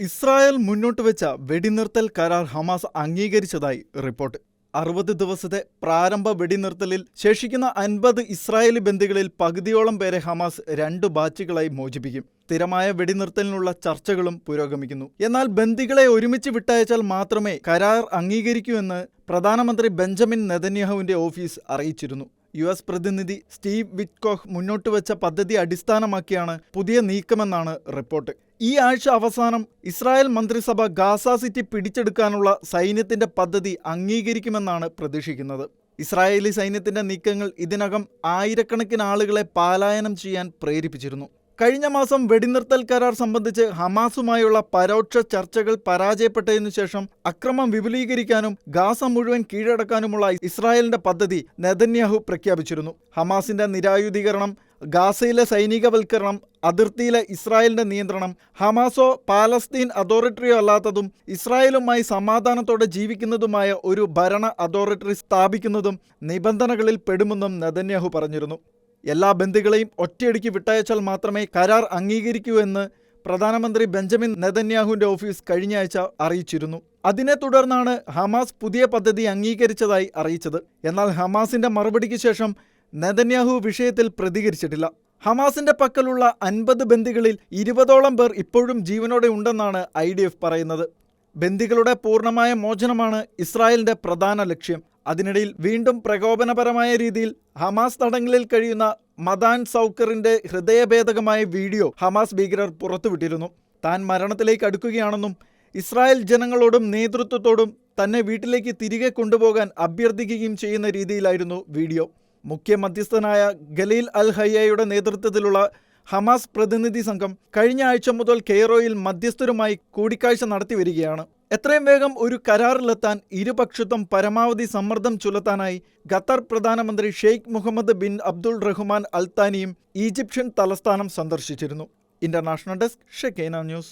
Israel മുന്നോട്ട് വെച്ച വെടിനിർത്തൽ കരാർ ഹമാസ് അംഗീകരിച്ചതായി റിപ്പോർട്ട്. അറുപത് ദിവസത്തെ പ്രാരംഭ വെടിനിർത്തലിൽ ശേഷിക്കുന്ന അൻപത് ഇസ്രായേലി ബന്ദികളിൽ പകുതിയോളം പേരെ ഹമാസ് രണ്ട് ബാച്ചുകളായി മോചിപ്പിക്കും. സ്ഥിരമായ വെടിനിർത്തലിനുള്ള ചർച്ചകളും പുരോഗമിക്കുന്നു. എന്നാൽ ബന്ദികളെ ഒരുമിച്ച് വിട്ടയച്ചാൽ മാത്രമേ കരാർ അംഗീകരിക്കൂ എന്ന് പ്രധാനമന്ത്രി ബെഞ്ചമിൻ നെതന്യാഹുവിന്റെ ഓഫീസ് അറിയിച്ചിരുന്നു. യു എസ് പ്രതിനിധി സ്റ്റീവ് വിറ്റ്കോഹ് മുന്നോട്ട് വെച്ച പദ്ധതി അടിസ്ഥാനമാക്കിയാണ് പുതിയ നീക്കമെന്നാണ് റിപ്പോർട്ട്. ഈ ആഴ്ച അവസാനം ഇസ്രായേൽ മന്ത്രിസഭ ഗാസ സിറ്റി പിടിച്ചെടുക്കാനുള്ള സൈന്യത്തിന്റെ പദ്ധതി അംഗീകരിക്കുമെന്നാണ് പ്രതീക്ഷിക്കുന്നത്. ഇസ്രായേലി സൈന്യത്തിന്റെ നീക്കങ്ങൾ ഇതിനകം ആയിരക്കണക്കിന് ആളുകളെ പാലായനം ചെയ്യാൻ പ്രേരിപ്പിച്ചിരുന്നു. കഴിഞ്ഞ മാസം വെടിനിർത്തൽ കരാർ സംബന്ധിച്ച് ഹമാസുമായുള്ള പരോക്ഷ ചർച്ചകൾ പരാജയപ്പെട്ടതിനു ശേഷം അക്രമം വിപുലീകരിക്കാനും ഗാസ മുഴുവൻ കീഴടക്കാനുമുള്ള ഇസ്രായേലിന്റെ പദ്ധതി നെതന്യാഹു പ്രഖ്യാപിച്ചിരുന്നു. ഹമാസിന്റെ നിരായുധീകരണം ഗാസയിലെ സൈനികവൽക്കരണം അതിർത്തിയിലെ ഇസ്രായേലിന്റെ നിയന്ത്രണം ഹമാസോ പാലസ്തീൻ അതോറിറ്ററിയോ അല്ലാത്തതും ഇസ്രായേലുമായി സമാധാനത്തോടെ ജീവിക്കുന്നതുമായ ഒരു ഭരണ അതോറിറ്ററി സ്ഥാപിക്കുന്നതും നിബന്ധനകളിൽ പെടുമെന്നും നെതന്യാഹു പറഞ്ഞിരുന്നു. എല്ലാ ബന്ദികളെയും ഒറ്റയടിക്ക് വിട്ടയച്ചാൽ മാത്രമേ കരാർ അംഗീകരിക്കൂ എന്ന് പ്രധാനമന്ത്രി ബെഞ്ചമിൻ നെതന്യാഹുവിന്റെ ഓഫീസ് കഴിഞ്ഞ ആഴ്ച അറിയിച്ചിരുന്നു. അതിനെ തുടർന്നാണ് ഹമാസ് പുതിയ പദ്ധതി അംഗീകരിച്ചതായി അറിയിച്ചത്. എന്നാൽ ഹമാസിന്റെ മറുപടിക്ക് ശേഷം നെതന്യാഹു വിഷയത്തിൽ പ്രതികരിച്ചിട്ടില്ല. ഹമാസിന്റെ പക്കലുള്ള അൻപത് ബന്ദികളിൽ ഇരുപതോളം പേർ ഇപ്പോഴും ജീവനോടെ ഉണ്ടെന്നാണ് ഐ പറയുന്നത്. ബന്ദികളുടെ പൂർണമായ മോചനമാണ് ഇസ്രായേലിന്റെ പ്രധാന ലക്ഷ്യം. അതിനിടയിൽ വീണ്ടും പ്രകോപനപരമായ രീതിയിൽ ഹമാസ് തടങ്കലിൽ കഴിയുന്ന മദാൻ സൗക്കറിന്റെ ഹൃദയഭേദകമായ വീഡിയോ ഹമാസ് ഭീകരർ പുറത്തുവിട്ടിരുന്നു. താൻ മരണത്തിലേക്ക് അടുക്കുകയാണെന്നും ഇസ്രായേൽ ജനങ്ങളോടും നേതൃത്വത്തോടും തന്നെ വീട്ടിലേക്ക് തിരികെ കൊണ്ടുപോകാൻ അഭ്യർത്ഥിക്കുകയും ചെയ്യുന്ന രീതിയിലായിരുന്നു വീഡിയോ. മുഖ്യ മധ്യസ്ഥനായ ഗലീൽ അൽ ഹയ്യയുടെ നേതൃത്വത്തിലുള്ള ഹമാസ് പ്രതിനിധി സംഘം കഴിഞ്ഞ ആഴ്ച മുതൽ കെയ്റോയിൽ മധ്യസ്ഥരുമായി കൂടിക്കാഴ്ച നടത്തി വരികയാണ് എത്രയും വേഗം ഒരു കരാറിലെത്താൻ ഇരുപക്ഷത്തും പരമാവധി സമ്മർദ്ദം ചുലത്താനായി ഖത്തർ പ്രധാനമന്ത്രി Sheikh Mohammed bin Abdul Rahman അൽത്താനിയും Egyptian തലസ്ഥാനം സന്ദർശിച്ചിരുന്നു. International desk Shekinah news.